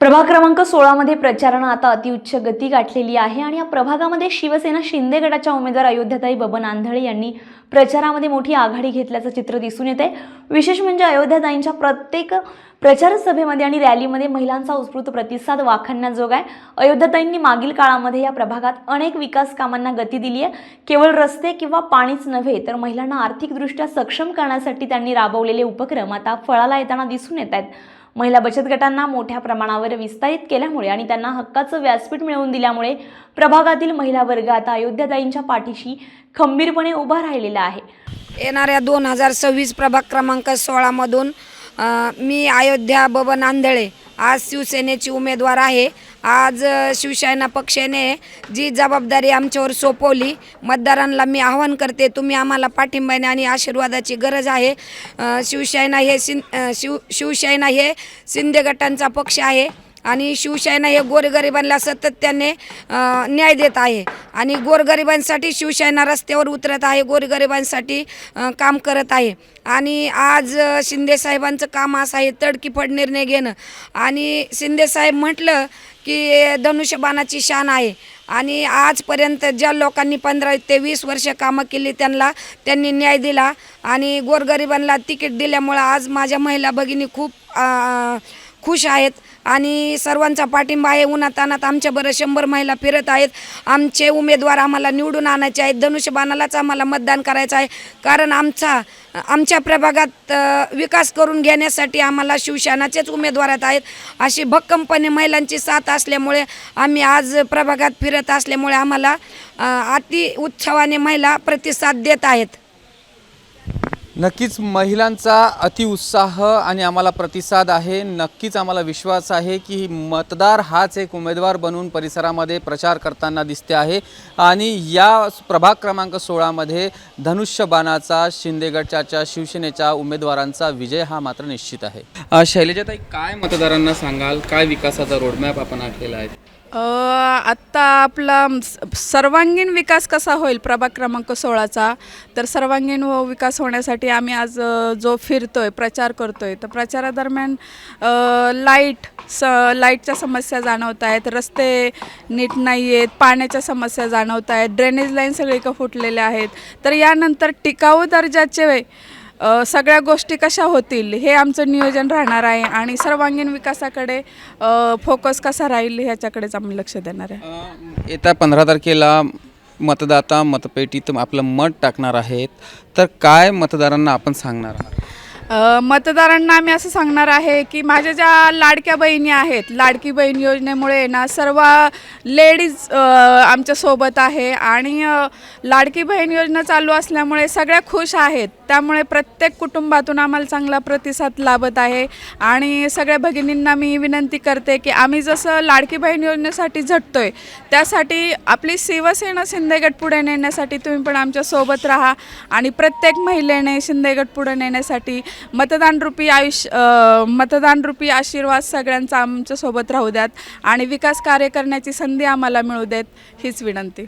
प्रभाग क्रमांक सोळामध्ये प्रचारानं आता अतिउच्च गती गाठलेली आहे आणि या प्रभागामध्ये शिवसेना शिंदे गटाच्या उमेदवार अयोध्याताई बबन आंधळे यांनी प्रचारामध्ये मोठी आघाडी घेतल्याचं चित्र दिसून येते विशेष म्हणजे अयोध्याताईंच्या प्रत्येक प्रचार सभेमध्ये आणि रॅलीमध्ये महिलांचा उत्स्फूर्त प्रतिसाद वाखाणण्याजोग आहे अयोध्याताईंनी मागील काळामध्ये या प्रभागात अनेक विकास कामांना गती दिली आहे. केवळ रस्ते किंवा पाणीच नव्हे तर महिलांना आर्थिकदृष्ट्या सक्षम करण्यासाठी त्यांनी राबवलेले उपक्रम आता फळाला येताना दिसून येत आहेत महिला बचत गटांना मोठ्या प्रमाणावर विस्तारित केल्यामुळे आणि त्यांना हक्काचं व्यासपीठ मिळवून दिल्यामुळे प्रभागातील महिला वर्ग आता अयोध्याताईंच्या पाठीशी खंबीरपणे उभा राहिलेला आहे. येणाऱ्या दोन हजार सव्वीस प्रभाग क्रमांक सोळामधून मी अयोध्या बबन आंधळे आज शिवसेनेची उमेदवार आहे. आज शिवसेना पक्षाने जी जबाबदारी आमच्यावर सोपवली मतदारांना मी आवाहन करते तुम्ही आम्हाला पाठिंब्याने आणि आशीर्वादाची गरज आहे. शिवसेना हे सिं शिव शिवसेना हे शिंदे गटांचा पक्ष आहे. आणि शिवसेना हे गोरगरिबांना सातत्याने अ, न्याय देत आहे. आणि गोरगरिबांसाठी शिवसेना रस्त्यावर उतरत आहे गोरगरिबांसाठी काम करत आहे. आणि आज शिंदेसाहेबांचं काम असं आहे तडकीफड निर्णय घेणं. आणि शिंदेसाहेब म्हटलं की धनुष्यबाणाची शान आहे. आणि आजपर्यंत ज्या लोकांनी पंधरा ते वीस वर्ष कामं केली त्यांना त्यांनी न्याय दिला. आणि गोरगरिबांना तिकीट दिल्यामुळं आज माझ्या महिला भगिनी खूप खुश आहेत. आणि सर्वांचा पाठिंबा आहे. उन्हातानात आमच्याबरोबर शंभर महिला फिरत आहेत. आमचे उमेदवार आम्हाला निवडून आणायचे आहेत. धनुष्यबाणालाच आम्हाला मतदान करायचं आहे. कारण आमचा आमच्या प्रभागात विकास करून घेण्यासाठी आम्हाला शिवसेनाचेच उमेदवारात आहेत. अशी भक्कमपणे महिलांची साथ असल्यामुळे आम्ही आज प्रभागात फिरत असल्यामुळे आम्हाला अति उत्सवाने महिला प्रतिसाद देत आहेत. नक्कीच महिलांचा अतिउत्साह आणि आम्हाला प्रतिसाद आहे. नक्कीच आम्हाला विश्वास आहे की मतदार हाच एक उमेदवार बनून परिसरामध्ये प्रचार करताना दिसते आहे. आणि या प्रभाग क्रमांक सोळामध्ये धनुष्य बाणाचा शिंदेगडच्या शिवसेनेच्या उमेदवारांचा विजय हा मात्र निश्चित आहे. शैलजाताई काय मतदारांना सांगाल? काय विकासाचा रोडमॅप आपण आखलेला आहे? आत्ता आपला स- सर्वांगीण विकास कसा होईल प्रभाग क्रमांक सोळाचा? तर सर्वांगीण व विकास होण्यासाठी आम्ही आज जो फिरतो आहे प्रचार करतो आहे तर प्रचारादरम्यान लाइट स लाईटच्या समस्या जाणवत आहेत रस्ते नीट नाही आहेत पाण्याच्या समस्या जाणवत आहेत ड्रेनेज लाईन सगळीकडे फुटलेल्या आहेत. तर यानंतर टिकाऊ दर्जाचे अ, सगळ्या गोष्टी कशा होतील हे आमचं नियोजन राहणार आहे आणि सर्वांगीण विकासाकडे फोकस कसा राहील ह्याच्याकडेच आम्ही लक्ष देणार आहे. अ, येत्या पंधरा तारखेला मतदाता मतपेटीत आपलं मत टाकणार आहेत. तर काय मतदारांना आपण सांगणार आहात? मतदारांना आम्ही असं सांगणार आहे की माझ्या ज्या लाडक्या बहिणी आहेत लाडकी बहीण योजनेमुळे ना सर्व लेडीज आमच्यासोबत आहे आणि लाडकी बहीण योजना चालू असल्यामुळे सगळ्या खुश आहेत. त्यामुळे प्रत्येक कुटुंबातून आम्हाला चांगला प्रतिसाद लाभत आहे आणि सगळ्या भगिनींना मी विनंती करते की आम्ही जसं लाडकी बहीण योजनेसाठी झटतोय त्यासाठी आपली शिवसेना शिंदेगड पुढे नेण्यासाठी तुम्ही पण आमच्यासोबत राहा आणि प्रत्येक महिलेने शिंदेगड पुढे नेण्यासाठी मतदान रूपी आयुष्य अ, मतदान रूपी आशीर्वाद सगळ्यांचा आमच्यासोबत राहू द्यात आणि विकास कार्य करण्याची संधी आम्हाला मिळू देत हीच विनंती.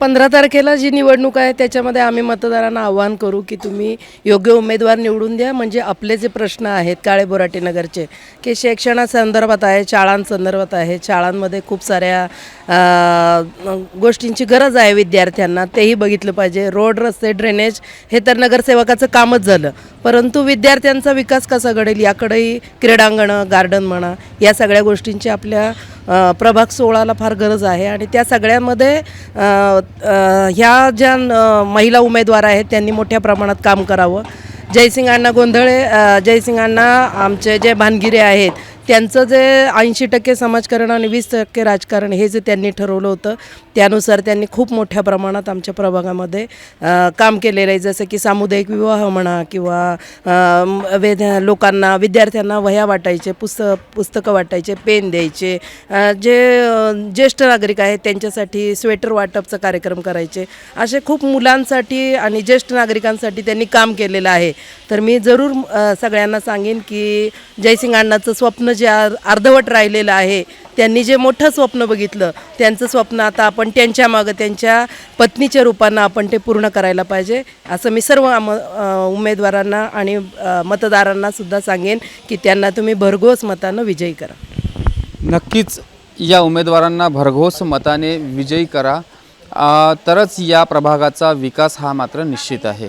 पंधरा तारखेला जी निवडणूक आहे त्याच्यामध्ये आम्ही मतदारांना आव्हान करू की तुम्ही योग्य उमेदवार निवडून द्या. म्हणजे आपले जे प्रश्न आहेत काळे बोराटे नगरचे की शिक्षणासंदर्भात आहे शाळांसंदर्भात आहे शाळांमध्ये खूप साऱ्या गोष्टींची गरज आहे विद्यार्थ्यांना तेही बघितलं पाहिजे. रोड रस्ते ड्रेनेज हे तर नगरसेवकाचं कामच झालं. परंतु विद्यार्थ्यांचा विकास कसा घडेल याकडेही क्रीडांगणं गार्डन म्हणा या सगळ्या गोष्टींची आपल्या प्रभाग सोळाला फार गरज आहे आणि त्या सगळ्यामध्ये ह्या ज्या महिला उमेदवार आहेत त्यांनी मोठ्या प्रमाणात काम करावं. जयसिंग अण्णा गोंधळे जयसिंग अण्णा आमचे जे भानगिरे आहेत त्यांचं जे ऐंशी टक्के समाजकारण आणि वीस टक्के राजकारण हे जे त्यांनी ठरवलं होतं त्यानुसार त्यांनी खूप मोठ्या प्रमाणात आमच्या प्रभागामध्ये काम केलेलं आहे. जसं की सामुदायिक विवाह म्हणा किंवा अ, वेद लोकांना विद्यार्थ्यांना वह्या वाटायचे पुस्तक पुस्तकं वाटायचे पेन द्यायचे जे ज्येष्ठ नागरिक आहेत त्यांच्यासाठी स्वेटर वाटपचा कार्यक्रम करायचे. असे खूप मुलांसाठी आणि ज्येष्ठ नागरिकांसाठी त्यांनी काम केलेलं आहे. तर मी जरूर सगळ्यांना सांगेन की जयसिंग अण्णाचं स्वप्न जे अर्धवट राहिलेलं आहे त्यांनी जे मोठं स्वप्न बघितलं त्यांचं स्वप्न आता आपण त्यांच्या मागं त्यांच्या पत्नीच्या रूपानं आपण ते पूर्ण करायला पाहिजे असं मी सर्व आम उमेदवारांना आणि मतदारांनासुद्धा मतदारांना सुद्धा सांगेन की त्यांना तुम्ही भरघोस मतानं विजयी करा. नक्कीच या उमेदवारांना भरघोस मताने विजयी करा. तरच या प्रभागाचा विकास हा मात्र निश्चित आहे.